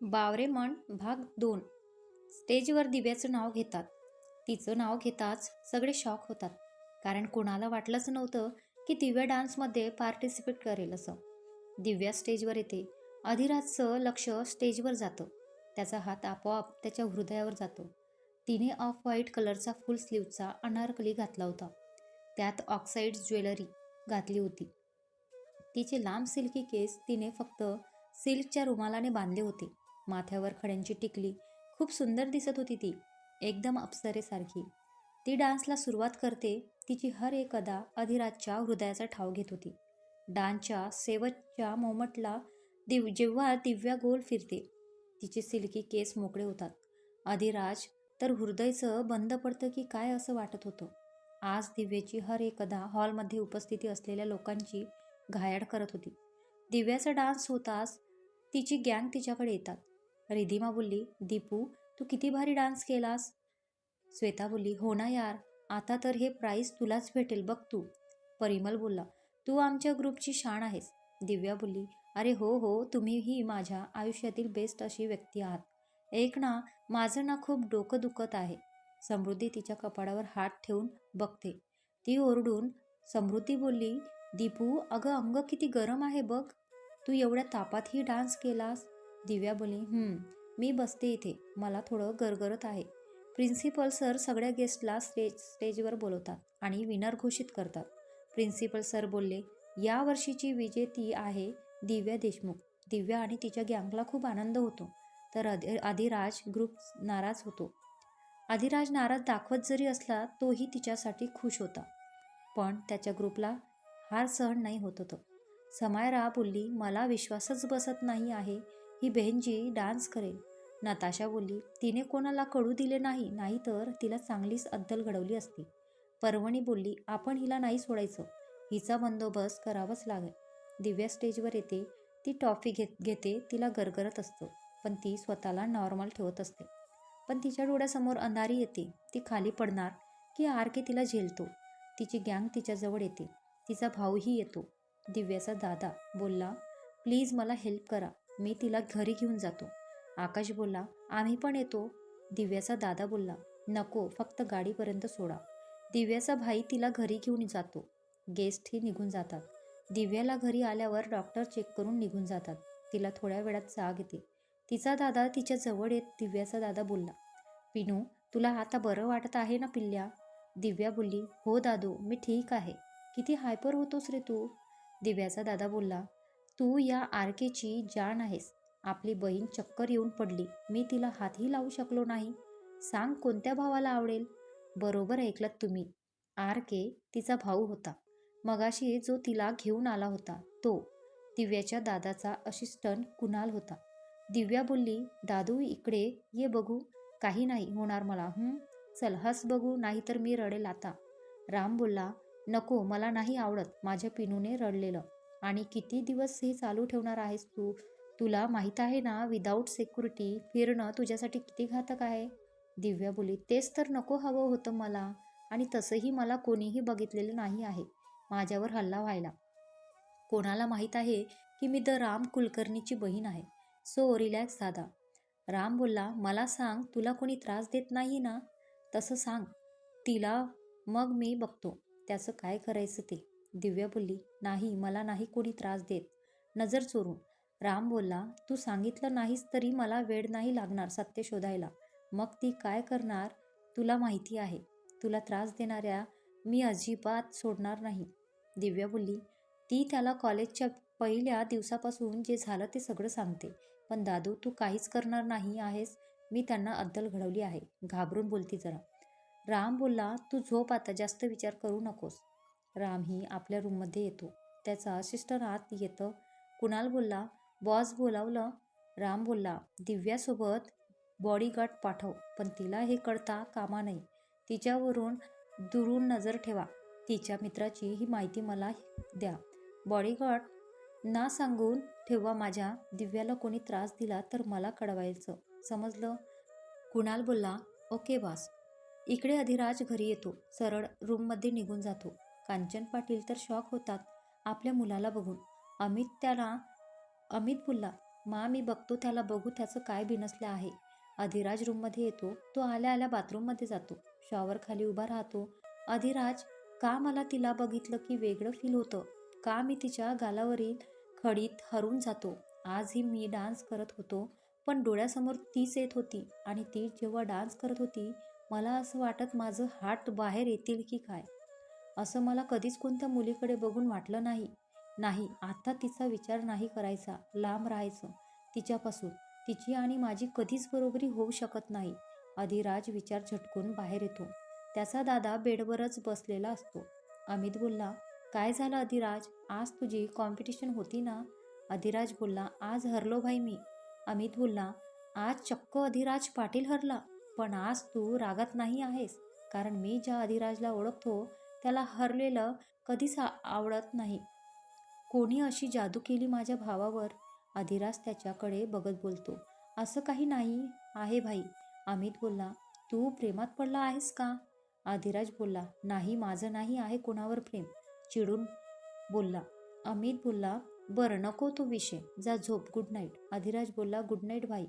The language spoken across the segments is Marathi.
बावरे मन भाग दोन. स्टेजवर दिव्याचं नाव घेतात. तिचं नाव घेताच सगळे शॉक होतात. कारण कोणाला वाटलंच नव्हतं की दिव्या डान्समध्ये पार्टिसिपेट करेल असं. दिव्या स्टेजवर येते. अधिराजचं लक्ष स्टेजवर जातं. त्याचा हात आपोआप त्याच्या हृदयावर जातो. तिने ऑफ व्हाईट कलरचा फुल स्लीवचा अनारकली घातला होता. त्यात ऑक्साईड ज्वेलरी घातली होती. तिचे लांब सिल्की केस तिने फक्त सिल्कच्या रुमालाने बांधले होते. माथ्यावर खड्यांची टिकली. खूप सुंदर दिसत होती ती. एकदम अप्सरेसारखी. ती डान्सला सुरुवात करते तिची हर एक अदा अधिराजच्या हृदयाचा ठाव घेत होती. डान्सच्या शेवटच्या मोमटला दिव जेव्हा दिव्या गोल फिरते तिचे सिल्की केस मोकळे होतात. अधिराज तर हृदयचं बंद पडतं की काय असं वाटत होतं? आज दिव्याची हर एक अदा हॉलमध्ये उपस्थिती असलेल्या लोकांची घायाळ करत होती. दिव्याचा डान्स होताच तिची गँग तिच्याकडे येतात. रिधिमा बोलली दीपू तू किती भारी डान्स केलास. श्वेता बोलली हो ना यार आता तर हे प्राईज तुलाच भेटेल बघ तू. परिमल बोलला तू आमच्या ग्रुपची शाण आहेस. दिव्या बोलली अरे हो हो तुम्हीही माझ्या आयुष्यातील बेस्ट अशी व्यक्ती आहात. एक ना माझं ना खूप डोकं दुखत आहे. समृद्धी तिच्या कपाळावर हात ठेवून बघते. ती ओरडून समृद्धी बोलली दीपू अगं अंग किती गरम आहे बघ. तू एवढ्या तापातही डान्स केलास. दिव्या बोली मी बसते इथे. मला थोडं गरगरत आहे. प्रिन्सिपल सर सगळ्या गेस्टला स्टेज स्टेजवर बोलवतात आणि विनर घोषित करतात. प्रिन्सिपल सर बोलले या वर्षीची विजेती आहे दिव्या देशमुख. दिव्या आणि तिच्या गँगला खूप आनंद होतो. तर अधि आधिराज ग्रुप नाराज होतो. आधिराज नाराज दाखवत जरी असला तोही तिच्यासाठी खुश होता. पण त्याच्या ग्रुपला हार सहन नाही होत होतं. समायरा बोलली मला विश्वासच बसत नाही आहे. ही बहनजी डान्स करेल. नताशा बोलली तिने कोणाला कळू दिले नाही नाहीतर तिला चांगलीच अद्दल घडवली असती. पर्वणी बोलली आपण हिला नाही सोडायचं. हिचा बंदोबस्त करावाच लागेल. दिव्या स्टेजवर येते. ती टॉफी घेत घेते तिला गरगरत असतं. पण ती स्वतःला नॉर्मल ठेवत असते. पण तिच्या डोळ्यासमोर अंधारी येते. ती खाली पडणार की आर के तिला झेलतो. तिची गँग तिच्याजवळ येते. तिचा भाऊही येतो. दिव्याचा दादा बोलला प्लीज मला हेल्प करा. मी तिला घरी घेऊन जातो. आकाश बोलला आम्ही पण येतो. दिव्याचा दादा बोलला नको फक्त गाडीपर्यंत सोडा. दिव्याचा भाई तिला घरी घेऊन जातो. गेस्टही निघून जातात. दिव्याला घरी आल्यावर डॉक्टर चेक करून निघून जातात. तिला थोड्या वेळात जाग येते. तिचा दादा तिच्या जवळ येत दिव्याचा दादा बोलला पिनू तुला आता बरं वाटत आहे ना पिल्ल्या? दिव्या बोलली हो दादू मी ठीक आहे. किती हायपर होतोस रे तू? दिव्याचा दादा बोलला तू या आरकेची जाण आहेस. आपली बहीण चक्कर येऊन पडली. मी तिला हातही लावू शकलो नाही. सांग कोणत्या भावाला आवडेल? बरोबर ऐकलत तुम्ही. आर के तिचा भाऊ होता. मगाशी जो तिला घेऊन आला होता तो दिव्याच्या दादाचा असिस्टंट कुणाल होता. दिव्या बोलली दादू इकडे ये बघू. काही नाही होणार मला. हं? चल हस बघू नाहीतर मी रडेल आता. राम बोलला नको मला नाही आवडत. माझ्या पिनूने रडलेलं. आणि किती दिवस हे चालू ठेवणार आहेस तू? तुला माहीत आहे ना विदाऊट सिक्युरिटी फिरणं तुझ्यासाठी किती घातक आहे? दिव्या बोली तेच तर नको हवं होतं मला. आणि तसंही मला कोणीही बघितलेलं नाही आहे. माझ्यावर हल्ला व्हायला. कोणाला माहीत आहे की मी द राम कुलकर्णीची बहीण आहे? सो रिलॅक्स दादा. राम बोलला मला सांग तुला कोणी त्रास देत नाही ना? तसं सांग. तिला मग मी बघतो. त्याचं काय करायचं ते? दिव्या बोलली नाही मला नाही कोणी त्रास देत. नजर चोरून. राम बोलला तू सांगितलं नाहीस तरी मला वेळ नाही लागणार सत्य शोधायला. मग ती काय करणार? तुला माहिती आहे. तुला त्रास देणाऱ्या मी अजिबात सोडणार नाही. दिव्या बोलली ती त्याला कॉलेजच्या पहिल्या दिवसापासून जे झालं ते सगळं सांगते. पण दादू तू काहीच करणार नाही आहेस. मी त्यांना अद्दल घडवली आहे. घाबरून बोलती जरा. राम बोलला तू झोप आता. जास्त विचार करू नकोस. रामही आपल्या रूममध्ये येतो. त्याचा असिस्टंट आत येतं. कुणाल बोलला बॉस बोलावलं. राम बोलला दिव्यासोबत बॉडीगार्ड पाठव पण तिला हे कळता कामा नाही तिच्यावरून दुरून नजर ठेवा. तिच्या मित्राची ही माहिती मला द्या. बॉडीगार्ड ना सांगून ठेवा माझ्या. दिव्याला कोणी त्रास दिला तर मला कळवायचं. समजलं? कुणाल बोलला ओके बास इकडे अधिराज घरी येतो. सरळ रूममध्ये निघून जातो. कांचन पाटील तर शॉक होतात. आपल्या मुलाला बघून. अमित त्याला अमित बोलला मा मी बघतो त्याला बघू त्याचं काय बिनसलं आहे. अधिराज रूममध्ये येतो. तो आल्या आल्या बाथरूममध्ये जातो. शॉवर खाली उभा राहतो. अधिराज का मला तिला बघितलं की वेगळं फील होतं? का मी तिच्या गालावरील खडीत हरून जातो? आजही मी डान्स करत होतो पण डोळ्यासमोर तीच येत होती आणि ती जेव्हा डान्स करत होती मला असं वाटत माझं हार्ट बाहेर येतील की काय? असं मला कधीच कोणत्या मुलीकडे बघून वाटलं नाही. नाही आत्ता तिचा विचार नाही करायचा. लांब राहायचं. तिच्यापासून. तिची आणि माझी कधीच बरोबरी होऊ शकत नाही. अधिराज विचार झटकून बाहेर येतो. त्याचा दादा बेडवरच बसलेला असतो. अमित बोलला काय झालं अधिराज आज तुझी कॉम्पिटिशन होती ना? अधिराज बोलला आज हरलो भाई मी. अमित बोलला आज चक्क अधिराज पाटील हरला. पण आज तू रागात नाही आहेस. कारण मी ज्या अधिराजला ओळखतो त्याला हरलेलं कधीच आवडत नाही. कोणी अशी जादू केली माझ्या भावावर? अधिराज त्याच्याकडे बघत बोलतो. असं काही नाही आहे भाई. अमित बोलला तू प्रेमात पडला आहेस का? अधिराज बोलला नाही माझं नाही आहे कोणावर प्रेम. चिडून बोलला अमित बोलला बरं नको तो विषय. जा झोप. गुड नाईट अधिराज बोलला गुड नाईट भाई.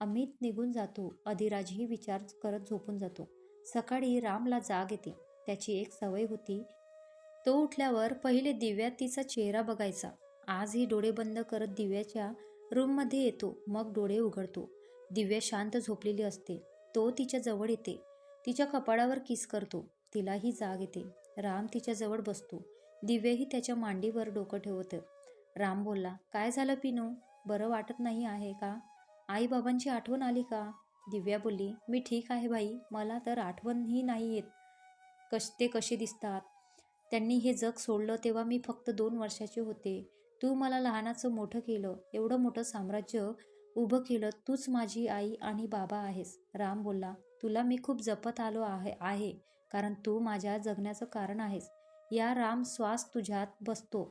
अमित निघून जातो. अधिराजही विचार करत झोपून जातो. सकाळी रामला जाग येते. त्याची एक सवय होती. तो उठल्यावर पहिले दिव्यात तिचा चेहरा बघायचा. आजही डोळे बंद करत दिव्याच्या रूममध्ये येतो मग डोळे उघडतो. दिव्या शांत झोपलेली असते. तो तिच्या जवळ येते. तिच्या कपाळावर किस करतो. तिलाही जाग येते. राम तिच्याजवळ बसतो. दिव्याही त्याच्या मांडीवर डोकं ठेवतं. राम बोलला काय झालं पिनू? बरं वाटत नाही आहे का? आई बाबांची आठवण आली का? दिव्या बोलली मी ठीक आहे भाई मला तर आठवणही नाही येत. कश ते कसे दिसतात? त्यांनी हे जग सोडलं तेव्हा मी फक्त दोन वर्षाचे होते. तू मला लहानाचं मोठं केलं एवढं मोठं साम्राज्य उभं केलं तूच माझी आई आणि बाबा आहेस. राम बोलला तुला मी खूप जपत आलो आहे आहे कारण तू माझ्या जगण्याचं कारण आहेस. या राम श्वास तुझ्यात बसतो.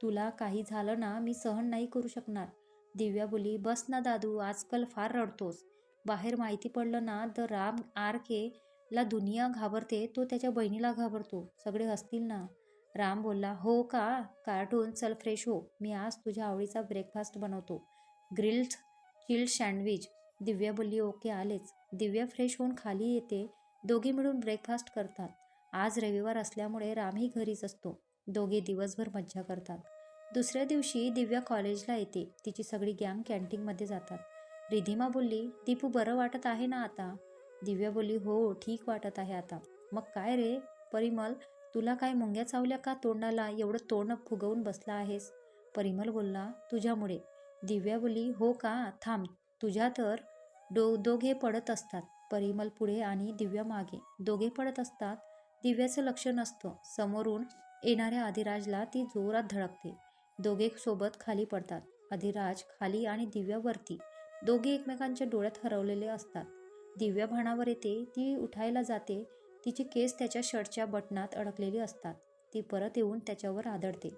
तुला काही झालं ना मी सहन नाही करू शकणार. दिव्या बोली बस ना दादू आजकाल फार रडतोस. बाहेर माहिती पडलं ना तर राम आर के ला दुनिया घाबरते तो त्याच्या बहिणीला घाबरतो. सगळे हसतील ना? राम बोलला हो का? कार्टून चल फ्रेश हो. मी आज तुझ्या आवडीचा ब्रेकफास्ट बनवतो. Grilled chilled sandwich. दिव्या बोलली ओके आलेच. दिव्या फ्रेश होऊन खाली येते. दोघे मिळून ब्रेकफास्ट करतात. आज रविवार असल्यामुळे रामही घरीच असतो. दोघे दिवसभर मज्जा करतात. दुसऱ्या दिवशी दिव्या कॉलेजला येते. तिची सगळी गँग कॅन्टीनमध्ये जातात. रिधिमा बोलली दीपू बरं वाटत आहे ना आता? दिव्या बोली हो ठीक वाटत आहे आता. मग काय रे? परिमल तुला काय मुंग्या चावल्या का तोंडाला? एवढं तोंड फुगवून बसला आहेस. परिमल बोलला तुझ्यामुळे. दिव्या बोली हो का? थांब तुझ्या तर डो दोघे पडत असतात. परिमल पुढे आणि दिव्या मागे दोघे पडत असतात? दिव्याचं लक्ष नसतं. समोरून येणाऱ्या अधिराजला ती जोरात धडकते. दोघे सोबत खाली पडतात. अधिराज खाली आणि दिव्यावरती दोघे एकमेकांच्या डोळ्यात हरवलेले असतात. दिव्या भाणावर येते ती उठायला जाते तिचे केस त्याच्या शर्टच्या बटनात अडकलेली असतात ती परत येऊन त्याच्यावर आदळते.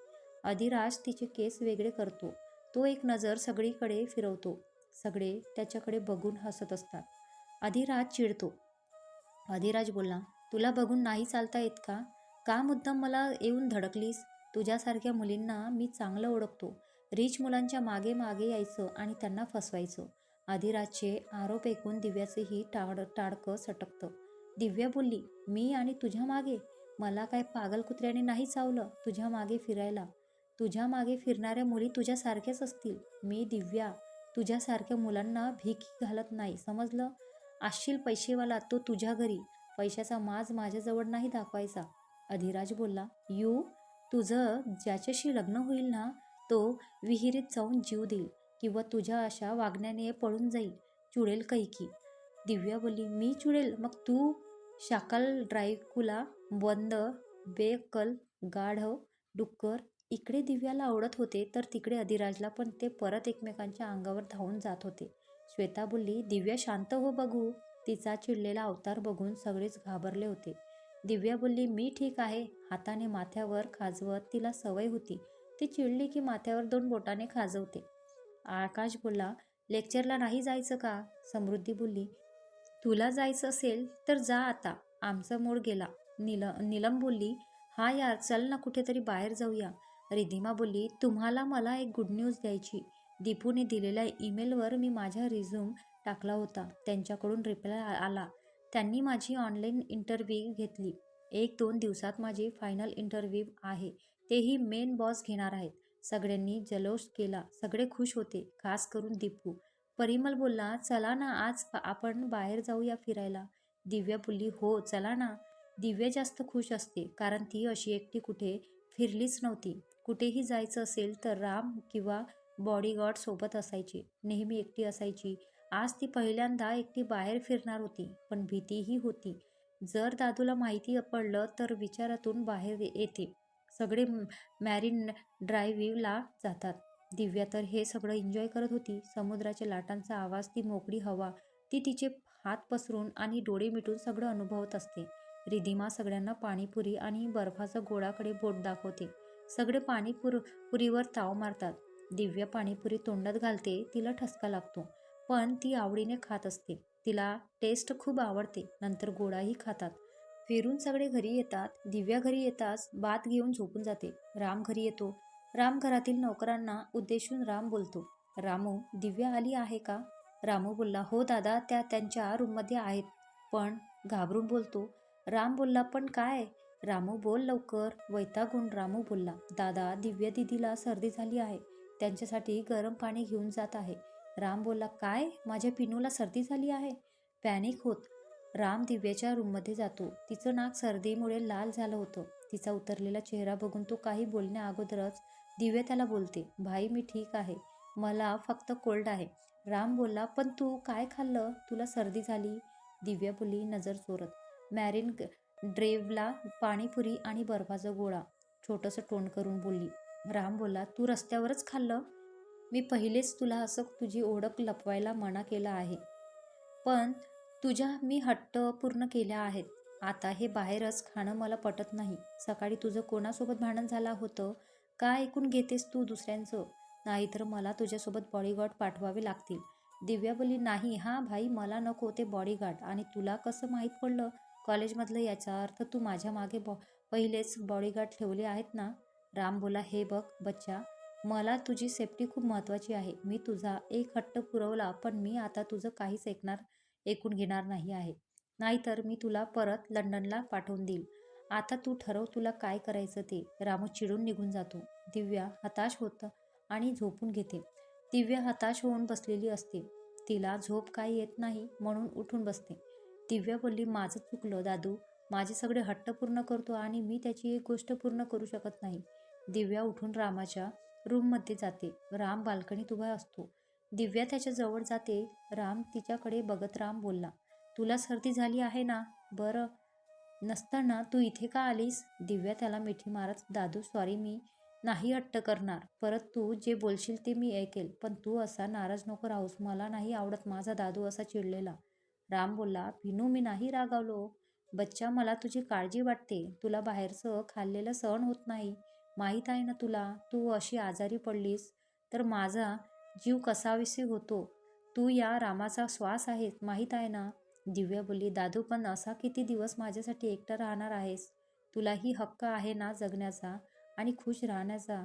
अधिराज तिचे केस वेगळे करतो तो एक नजर सगळीकडे फिरवतो सगळे त्याच्याकडे बघून हसत असतात. अधिराज चिडतो. अधिराज बोलला तुला बघून नाही चालता येत का? का मुद्दाम मला येऊन धडकलीस? तुझ्यासारख्या मुलींना मी चांगलं ओळखतो. रिच मुलांच्या मागे मागे यायचं आणि त्यांना फसवायचं. अधिराजचे आरोप ऐकून दिव्याचेही टाड टाडकं सटकतं. दिव्या बोलली मी आणि तुझ्या मागे? मला काय पागल कुत्र्याने नाही चावलं तुझ्या मागे फिरायला? तुझ्या मागे फिरणाऱ्या मुली तुझ्यासारख्याच असतील. मी दिव्या तुझ्यासारख्या मुलांना भीकी घालत नाही समजलं? असशील पैसेवाला तो तुझ्या घरी. पैशाचा माज माझ्याजवळ नाही दाखवायचा. अधिराज बोलला यू तुझं ज्याच्याशी लग्न होईल ना तो विहिरीत जाऊन जीव देईल. किंवा तुझ्या अशा वागण्याने पळून जाईल चुडेल कैकी. दिव्या बोली मी चुडेल मग तू शाकाल ड्रायकुला बंद बेकल गाढव डुक्कर इकडे दिव्याला आवडत होते तर तिकडे अधिराजला पण ते परत एकमेकांच्या अंगावर धावून जात होते. श्वेता बोलली दिव्या शांत हो बघू. तिचा चिडलेला अवतार बघून सगळेच घाबरले होते. दिव्या बोलली मी ठीक आहे. हाताने माथ्यावर खाजवत तिला सवय होती. ती चिडली की माथ्यावर दोन बोटाने खाजवते. आकाश बोलला लेक्चरला नाही जायचं का? समृद्धी बोलली तुला जायचं असेल तर जा आता. आमचा मोड गेला. निल नीलम बोलली हा यार चल ना कुठेतरी बाहेर जाऊया. रिधिमा बोलली तुम्हाला मला एक गुड न्यूज द्यायची. दीपूने दिलेल्या ईमेलवर मी माझा रिझ्यूम टाकला होता. त्यांच्याकडून रिप्लाय आला. त्यांनी माझी ऑनलाईन इंटरव्ह्यू घेतली. एक दोन दिवसात माझी फायनल इंटरव्ह्यू आहे. तेही मेन बॉस घेणार आहेत. सगळ्यांनी जल्लोष केला. सगळे खुश होते खास करून दीपू. परिमल बोलला चला ना आज आपण बाहेर जाऊया फिरायला. दिव्या बोलली हो चला ना. दिव्या जास्त खुश असते कारण ती अशी एकटी कुठे फिरलीच नव्हती. कुठेही जायचं असेल तर राम किंवा बॉडीगार्ड सोबत असायची. नेहमी एकटी असायची. आज ती पहिल्यांदा एकटी बाहेर फिरणार होती पण भीतीही होती. जर दादूला माहिती पडलं तर विचारातून बाहेर येते. सगळे मॅरीन ड्राईव्हला जातात. दिव्या तर हे सगळं एन्जॉय करत होती. समुद्राच्या लाटांचा आवाज ती मोकळी हवा ती तिचे हात पसरून आणि डोळे मिटून सगळं अनुभवत असते. रिधिमा सगळ्यांना पाणीपुरी आणि बर्फाचा गोळाकडे बोट दाखवते. सगळे पाणीपुर पुरीवर ताव मारतात. दिव्या पाणीपुरी तोंडात घालते तिला ठसका लागतो. पण ती आवडीने खात असते. तिला टेस्ट खूप आवडते. नंतर गोळाही खातात. फिरून सगळे घरी येतात दिव्या घरी येताच बात घेऊन झोपून जाते. राम घरी येतो. राम घरातील नोकरांना उद्देशून राम बोलतो. रामू दिव्या आली आहे का? रामू बोलला हो दादा त्या त्यांच्या रूममध्ये आहेत. पण घाबरून बोलतो. राम बोलला पण काय? रामू बोल लवकर. वैतागून रामू बोलला दादा दिव्या दिदीला सर्दी झाली आहे. त्यांच्यासाठी गरम पाणी घेऊन जात आहे. राम बोलला काय? माझ्या पिनूला सर्दी झाली आहे? पॅनिक होत. राम दिव्याच्या रूममध्ये जातो. तिचं नाक सर्दीमुळे लाल झालं होतं. तिचा उतरलेला चेहरा बघून तो काही बोलण्या अगोदरच दिव्या त्याला बोलते भाई मी ठीक आहे. मला फक्त कोल्ड आहे. राम बोलला पण तू काय खाल्लं? तुला सर्दी झाली? दिव्या बोलली नजर चोरत. मॅरिन ड्रेवला पाणीपुरी आणि बर्फाचा गोळा छोटंसं तोंड करून बोलली. राम बोलला तू रस्त्यावरच खाल्लं? मी पहिलेच तुला असं तुझी ओळख लपवायला मना केला आहे. पण तुझ्या मी हट्ट पूर्ण केल्या आहेत. आता हे बाहेरच खाणं मला पटत नाही. सकाळी तुझं कोणासोबत भांडण झालं होतं? का ऐकून घेतेस तू दुसऱ्यांचं? नाहीतर मला तुझ्यासोबत बॉडीगार्ड पाठवावे लागतील. दिव्या बोली नाही. हा भाई मला नको ते बॉडीगार्ड आणि तुला कसं माहीत पडलं? कॉलेजमधलं याचा अर्थ तू माझ्या मागे बॉ पहिलेच बॉडीगार्ड ठेवले आहेत ना? राम बोला हे बघ बच्चा. मला तुझी सेफ्टी खूप महत्त्वाची आहे. मी तुझा एक हट्ट पुरवला पण मी आता तुझं काहीच ऐकणार ऐकून घेणार नाही आहे. नाहीतर मी तुला परत लंडनला पाठवून देईल आता तू ठरव तुला काय करायचं ते. रामू चिडून निघून जातो. दिव्या हताश होतं आणि झोपून घेते. दिव्या हताश होऊन बसलेली असते. तिला झोप काही येत नाही म्हणून उठून बसते. दिव्या बोलली माझं चुकलं दादू. माझे सगळे हट्ट पूर्ण करतो आणि मी त्याची एक गोष्ट पूर्ण करू शकत नाही. दिव्या उठून रामाच्या रूममध्ये जाते. राम बाल्कनीत उभा असतो. दिव्या त्याच्याजवळ जाते. राम तिच्याकडे बघत राम बोलला तुला सर्दी झाली आहे ना? बरं. नसताना तू इथे का आलीस दिव्या त्याला मिठी मारत दादू सॉरी मी नाही हट्ट करणार. परत तू जे बोलशील ते मी ऐकेल. पण तू असा नाराज नको राहूस. मला नाही आवडत माझा दादू असा चिडलेला राम बोलला भिनू मी नाही रागावलो. बच्चा मला तुझी काळजी वाटते. तुला बाहेरचं खाल्लेलं सहन होत नाही. माहीत आहे ना तुला? तू अशी आजारी पडलीस. तर माझा जीव कसाविसी होतो? तू या रामाचा श्वास आहेस माहीत आहे ना? दिव्या बोलली दादू पण असा किती दिवस माझ्यासाठी एकटा राहणार आहेस? तुलाही हक्क आहे ना जगण्याचा? आणि खुश राहण्याचा?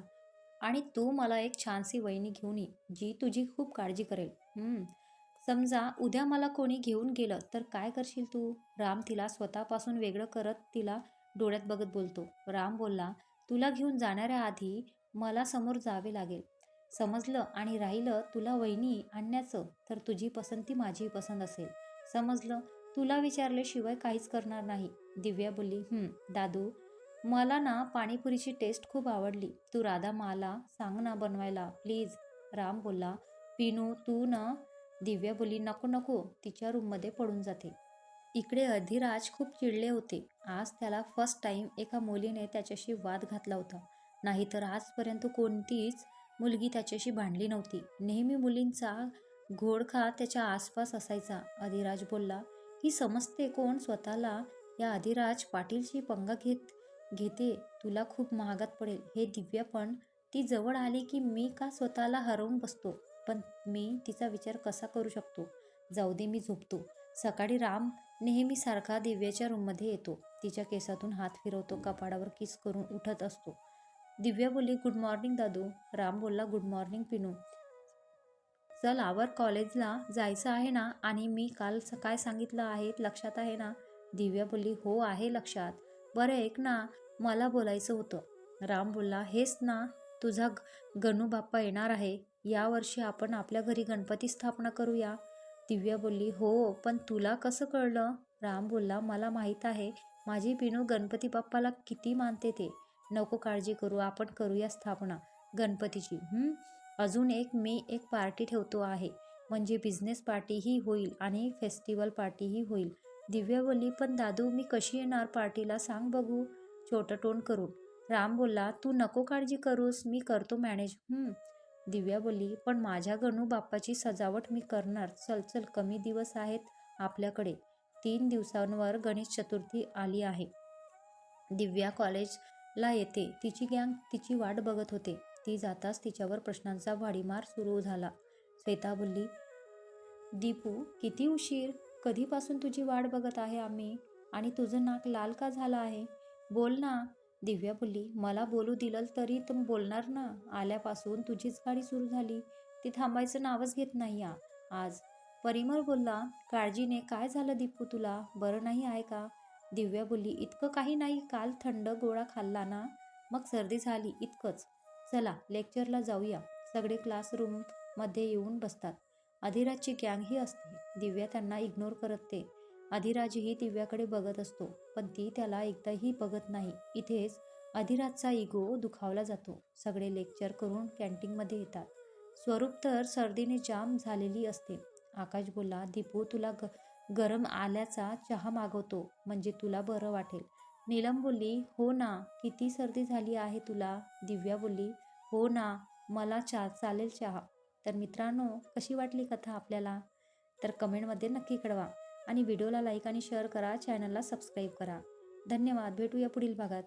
आणि तू मला एक छानशी वहिनी घेऊन ये जी तुझी खूप काळजी करेल. समजा उद्या मला कोणी घेऊन गेलं तर काय करशील तू? राम तिला स्वतःपासून वेगळं करत तिला डोळ्यात बघत बोलतो. राम बोलला तुला घेऊन जाणाऱ्या आधी मला समोर जावे लागेल. समजलं आणि राहिलं तुला वहिनी आणण्याचं तर तुझी पसंती माझी पसंत असेल. समजलं? तुला विचारल्याशिवाय काहीच करणार नाही. दिव्या बोलली दादू मला ना पाणीपुरीची टेस्ट खूप आवडली. तू राधा मला सांग ना बनवायला प्लीज राम बोलला पिनू तू ना? दिव्या बोली नको नको तिच्या रूममध्ये पडून जाते. इकडे अधिराज खूप चिडले होते. आज त्याला फर्स्ट टाईम एका मुलीने त्याच्याशी वाद घातला होता. नाहीतर आजपर्यंत कोणतीच मुलगी त्याच्याशी भांडली नव्हती. नेहमी मुलींचा घोडखा त्याच्या आसपास असायचा. अधिराज बोलला ही समजते कोण? स्वतःला या अधिराज पाटीलची पंगा घेत घेते. तुला खूप महागात पडेल. हे दिव्या पण ती जवळ आली की मी का स्वतःला हरवून बसतो? पण मी तिचा विचार कसा करू शकतो? जाऊ दे मी झोपतो. सकाळी राम नेहमीसारखा दिव्याच्या रूममध्ये येतो. तिच्या केसातून हात फिरवतो. कपाडावर किस करून उठत असतो. दिव्या बोलली गुड मॉर्निंग दादू. राम बोलला गुड मॉर्निंग पिनू. चल आवर कॉलेजला जायचं आहे ना? आणि मी काल स- काय सांगितलं आहे लक्षात आहे ना? दिव्या बोलली हो आहे लक्षात. बरं ऐक ना मला बोलायचं होतं. राम बोलला हेच ना तुझा ग- गणू बाप्पा येणार आहे. यावर्षी आपण आपल्या घरी गणपती स्थापना करूया. दिव्या बोलली हो पण तुला कसं कळलं? राम बोलला मला माहीत आहे माझी पिनू गणपती बाप्पाला किती मानते ते. नको काळजी करू आपण करूया स्थापना. गणपतीची अजून एक मी एक पार्टी ठेवतो आहे. म्हणजे बिझनेस पार्टीही होईल आणि फेस्टिवल पार्टीही होईल. दिव्यावली पण दादू मी कशी येणार पार्टीला सांग बघू. छोटं टोन करून. राम बोलला तू नको काळजी करूस मी करतो मॅनेज. हं. दिव्या बोलली पण माझ्या गणू बाप्पाची सजावट मी करणार. चल चल कमी दिवस आहेत आपल्याकडे. तीन दिवसांवर गणेश चतुर्थी आली आहे. दिव्या कॉलेज ला येते. तिची गँग तिची वाट बघत होते. ती जाताच तिच्यावर प्रश्नांचा वाडीमार सुरू झाला. श्वेता बोलली दीपू किती उशीर? कधीपासून तुझी वाट बघत आहे आम्ही? आणि तुझं नाक लाल का झालं आहे? बोल ना. दिव्या बोलली मला बोलू दिलं तरी तर बोलणार ना. आल्यापासून तुझीच गाडी सुरू झाली. ती थांबायचं नावच घेत नाही आज. परिमल बोलला काळजीने काय झालं दीपू तुला? बरं नाही आहे का? दिव्या बोलली इतकं काही नाही काल थंड गोळा खाल्ला ना? मग सर्दी झाली इतकंच. चला लेक्चरला जाऊया. सगळे क्लासरूममध्ये येऊन बसतात. अधिराजची गँगही असते. दिव्या त्यांना इग्नोर करते अधिराजही दिव्याकडे बघत असतो पण ती त्याला एकदाही बघत नाही. इथेच अधिराजचा इगो दुखावला जातो. सगळे लेक्चर करून कॅन्टीनमध्ये येतात. स्वरूप तर सर्दीने जाम झालेली असते. आकाश बोलला दीपू तुला ग गरम आल्याचा चहा मागवतो म्हणजे तुला बरं वाटेल. नीलम बोलली हो ना किती सर्दी झाली आहे तुला? दिव्या बोलली हो ना मला चा चालेल चहा. तर मित्रांनो कशी वाटली कथा आपल्याला? तर कमेंटमध्ये नक्की कळवा आणि व्हिडिओला लाईक आणि शेअर करा चॅनलला सबस्क्राईब करा. धन्यवाद भेटूया पुढील भागात.